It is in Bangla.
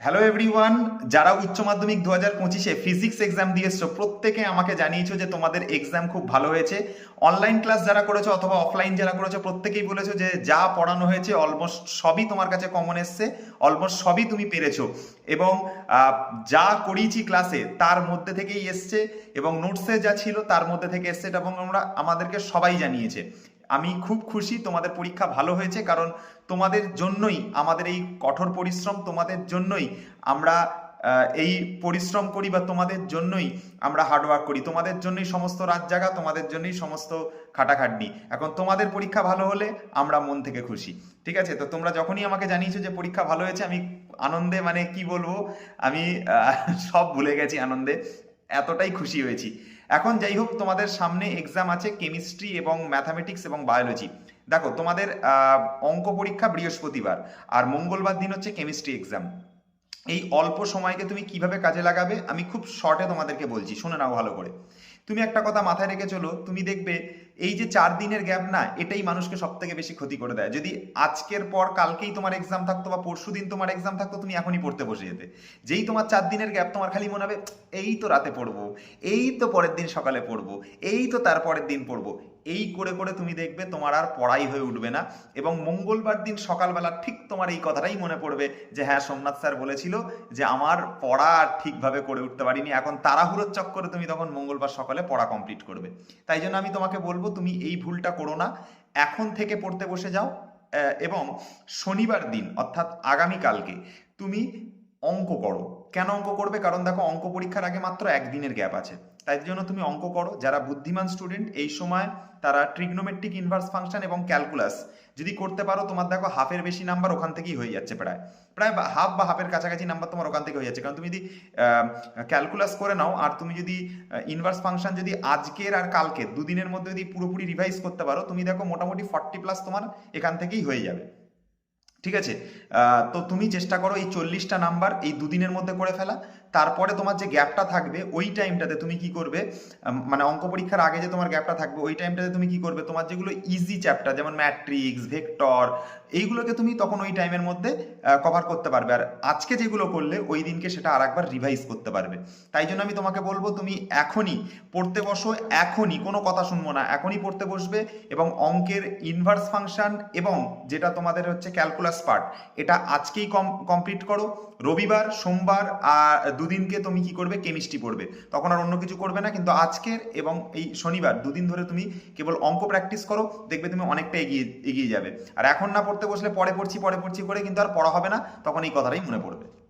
হ্যালো এভরিওয়ান যারা উচ্চ মাধ্যমিক দু হাজার পঁচিশে ফিজিক্স এক্সাম দিয়ে এসছো প্রত্যেকে আমাকে জানিয়েছো যে তোমাদের এক্সাম খুব ভালো হয়েছে। অনলাইন ক্লাস যারা করেছ অথবা অফলাইন যারা করেছ, প্রত্যেকেই বলেছ যে যা পড়ানো হয়েছে অলমোস্ট সবই তোমার কাছে কমন এসছে অলমোস্ট সবই তুমি পেরেছ। এবং যা করিয়েছি ক্লাসে তার মধ্যে থেকেই এসছে এবং নোটসে যা ছিল তার মধ্যে থেকে এসছে, এটা এবং আমরা আমাদেরকে সবাই জানিয়েছে। আমি খুব খুশি তোমাদের পরীক্ষা ভালো হয়েছে, কারণ তোমাদের জন্যই, আমাদের এই কঠোর পরিশ্রম তোমাদের জন্যই আমরা এই পরিশ্রম করি বা তোমাদের জন্যই আমরা হার্ডওয়ার্ক করি। তোমাদের জন্যই সমস্ত রাত জাগা, তোমাদের জন্যই সমস্ত খাটাখাটনি। এখন তোমাদের পরীক্ষা ভালো হলে আমরা মন থেকে খুশি। ঠিক আছে? তো তোমরা যখনই আমাকে জানিয়েছো যে পরীক্ষা ভালো হয়েছে, আমি আনন্দে মানে কি বলব, আমি সব ভুলে গেছি আনন্দে। এতটাই খুশি হয়েছি। এখন যাই হোক তোমাদের সামনে এক্সাম আছে কেমিস্ট্রি এবং ম্যাথামেটিক্স এবং বায়োলজি দেখো, তোমাদের অঙ্ক পরীক্ষা বৃহস্পতিবার, আর মঙ্গলবার দিন হচ্ছে কেমিস্ট্রি এক্সাম এই অল্প সময়কে তুমি কীভাবে কাজে লাগাবে? আমি খুব শর্টে তোমাদেরকে বলছি, শুনে নাও ভালো করে। তুমি একটা কথা মাথায় রেখে চলো, তুমি দেখবে এই যে চার দিনের গ্যাপ না, এটাই মানুষকে সব থেকে বেশি ক্ষতি করে দেয়। যদি আজকের পর কালকেই তোমার এক্সাম থাকতো বা পরশু দিন তোমার এক্সাম থাকতো, তুমি এখনই পড়তে বসে যেতে। যেই তোমার চার দিনের গ্যাপ তোমার খালি মনে হবে, এই তো রাতে পড়ব, এই তো পরের দিন সকালে পড়ব, এই তো তার পরের দিন পড়ব। এই করে করে তুমি দেখবে তোমার আর পড়াই হয়ে উঠবে না। এবং মঙ্গলবার দিন সকালবেলা ঠিক তোমার এই কথাটাই মনে পড়বে যে হ্যাঁ সোমনাথ স্যার বলেছিল যে, আমার পড়া আর ঠিকভাবে করে উঠতে পারিনি। এখন তাড়াহুড়োর চক্করে তুমি তখন মঙ্গলবার সকালে পড়া কমপ্লিট করবে। তাই জন্য আমি তোমাকে বলব, তুমি এই ভুলটা করো না। এখন থেকে পড়তে বসে যাও এবং শনিবার দিন, অর্থাৎ আগামীকালকে, তুমি অঙ্ক করো। কেন অঙ্ক করবে? কারণ দেখো, অঙ্ক পরীক্ষার আগে মাত্র একদিনের গ্যাপ আছে। তাই জন্য তুমি অঙ্ক করো। যারা বুদ্ধিমান স্টুডেন্ট এই সময় তারা ট্রিগনোমেট্রিক ইনভার্স ফাংশন এবং ক্যালকুলাস যদি করতে পারো, তোমার দেখো হাফের বেশি নাম্বার ওখান থেকেই হয়ে যাচ্ছে প্রায়। প্রায় হাফ বা হাফের কাছাকাছি নাম্বার তোমার ওখান থেকে হয়ে যাচ্ছে। কারণ তুমি যদি ক্যালকুলাস করে নাও, আর তুমি যদি ইনভার্স ফাংশন যদি আজকের আর কালকে দুদিনের মধ্যে যদি পুরোপুরি রিভাইজ করতে পারো, তুমি দেখো মোটামুটি ফর্টি প্লাস তোমার এখান থেকেই হয়ে যাবে। ঠিক আছে? তো তুমি চেষ্টা করো এই চল্লিশটা নাম্বার এই দুদিনের মধ্যে করে ফেলা। তারপরে তোমার যে গ্যাপটা থাকবে, ওই টাইমটাতে তুমি কি করবে? মানে অঙ্ক পরীক্ষার আগে যে তোমার গ্যাপটা থাকবে, ওই টাইমটাতে তুমি কি করবে? তোমার যেগুলো ইজি চ্যাপ্টার যেমন ম্যাট্রিক্স ভেক্টর এইগুলোকে তুমি তখন ওই টাইমের মধ্যে কভার করতে পারবে। আর আজকে যেগুলো করলে, ওই দিনকে সেটা আরেকবার রিভাইজ করতে পারবে। তাই জন্য আমি তোমাকে বলব, তুমি এখনই পড়তে বসো, এখনই, কোনো কথা শুনব না, এখনই পড়তে বসবে এবং অঙ্কের ইনভার্স ফাংশন এবং যেটা তোমাদের হচ্ছে ক্যালকুলাস পার্ট এটা আজকেই কম কমপ্লিট করো। রবিবার, সোমবার আর দুদিনকে তুমি কি করবে? কেমিস্ট্রি পড়বে। তখন আর অন্য কিছু করবে না, কিন্তু আজকের এবং এই শনিবার দুদিন ধরে তুমি কেবল অঙ্ক প্র্যাকটিস করো, দেখবে তুমি অনেকটা এগিয়ে এগিয়ে যাবে। আর এখন না পড়তে বসলে পরে পড়ছি পরে পড়ছি করে কিন্তু আর পড়া হবে না, তখন এই কথাটাই মনে পড়বে।